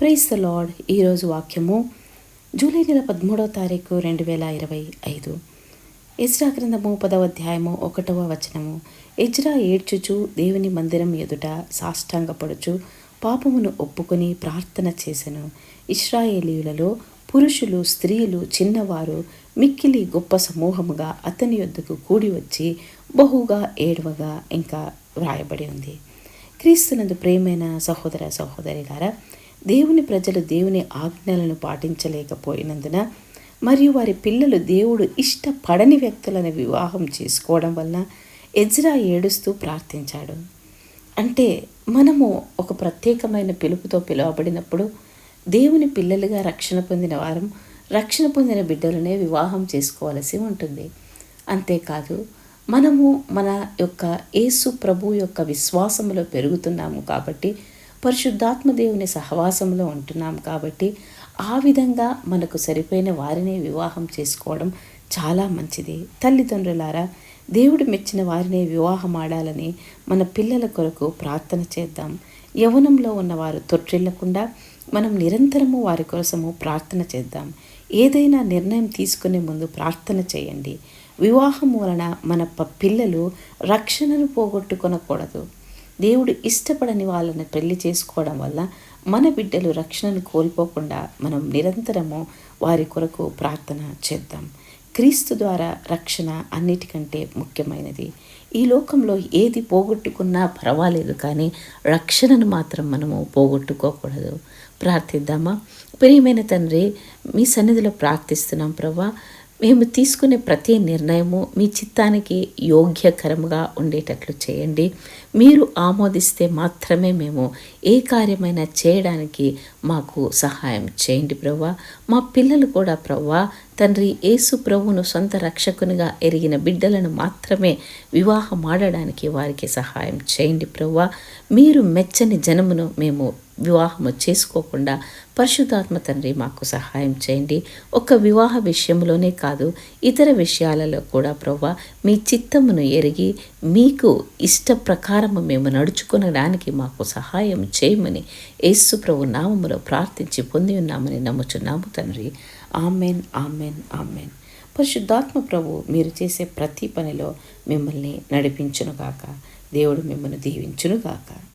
Price the lord. ఈరోజు వాక్యము July నెల పదమూడవ తారీఖు రెండు వేల ఇరవై ఐదు. ఇజ్రా గ్రంథము పదవ అధ్యాయము ఒకటవ వచనము. ఇజ్రా ఏడ్చుచు దేవుని మందిరం ఎదుట సాష్టాంగపడుచు పాపమును ఒప్పుకొని ప్రార్థన చేసెను. ఇస్రాయేలీయులలో పురుషులు స్త్రీలు చిన్నవారు మిక్కిలి గొప్ప సమూహముగా అతని యొద్దకు కూడి వచ్చి బహుగా ఏడవగా ఇంకా వ్రాయబడి ఉంది. క్రీస్తునందు ప్రేమైన సహోదర సహోదరిలారా దేవుని ప్రజలు దేవుని ఆజ్ఞలను పాటించలేకపోయినందున మరియు వారి పిల్లలు దేవుడు ఇష్టపడని వ్యక్తులను వివాహం చేసుకోవడం వలన ఎజ్రా ఏడుస్తూ ప్రార్థించాడు. అంటే మనము ఒక ప్రత్యేకమైన పిలుపుతో పిలువబడినప్పుడు దేవుని పిల్లలుగా రక్షణ పొందిన వారం రక్షణ పొందిన బిడ్డలనే వివాహం చేసుకోవలసి ఉంటుంది. అంతేకాదు మనము మన యొక్క యేసు ప్రభు యొక్క విశ్వాసంలో పెరుగుతున్నాము కాబట్టి పరిశుద్ధాత్మ దేవుని సహవాసంలో ఉంటున్నాం కాబట్టి ఆ విధంగా మనకు సరిపోయిన వారిని వివాహం చేసుకోవడం చాలా మంచిది. తల్లిదండ్రులారా దేవుడు మెచ్చిన వారినే వివాహం ఆడాలని మన పిల్లల కొరకు ప్రార్థన చేద్దాం. యవనంలో ఉన్నవారు తొట్టిల్లకుండా మనం నిరంతరము వారి కోసము ప్రార్థన చేద్దాం. ఏదైనా నిర్ణయం తీసుకునే ముందు ప్రార్థన చేయండి. వివాహం వలన మన పిల్లలు రక్షణను పోగొట్టుకొనకూడదు. దేవుడు ఇష్టపడని వాళ్ళని పెళ్ళి చేసుకోవడం వల్ల మన బిడ్డలు రక్షణను కోల్పోకుండా మనం నిరంతరము వారి కొరకు ప్రార్థన చేద్దాం. క్రీస్తు ద్వారా రక్షణ అన్నిటికంటే ముఖ్యమైనది. ఈ లోకంలో ఏది పోగొట్టుకున్నా పర్వాలేదు కానీ రక్షణను మాత్రం మనము పోగొట్టుకోకూడదు. ప్రార్థిద్దామా? ప్రియమైన తండ్రి మీ సన్నిధిలో ప్రార్థిస్తున్నాం ప్రభా. మేము తీసుకునే ప్రతి నిర్ణయము మీ చిత్తానికి యోగ్యకరముగా ఉండేటట్లు చేయండి. మీరు ఆమోదిస్తే మాత్రమే మేము ఏ కార్యమైనా చేయడానికి మాకు సహాయం చేయండి ప్రవ్వా. మా పిల్లలు కూడా ప్రవ్వా తండ్రి యేసు ప్రభువును సొంత రక్షకునిగా ఎరిగిన బిడ్డలను మాత్రమే వివాహం ఆడడానికి వారికి సహాయం చేయండి ప్రవ్వా. మీరు మెచ్చని జనమును మేము వివాహము చేసుకోకుండా పరిశుద్ధాత్మ తండ్రి మాకు సహాయం చేయండి. ఒక వివాహ విషయంలోనే కాదు ఇతర విషయాలలో కూడా ప్రవ్వా మీ చిత్తమును ఎరిగి మీకు ఇష్ట ప్రకారము మేము నడుచుకునడానికి మాకు సహాయం చేయమని యేసు ప్రభు నామములో ప్రార్థించి పొంది ఉన్నామని నమ్ముచున్నాము తండ్రి. Amen amen amen. పరిశుద్ధాత్మ ప్రభు మీరు చేసే ప్రతి పనిలో మిమ్మల్ని నడిపించునుగాక దేవుడు మిమ్మల్ని దీవించునుగాక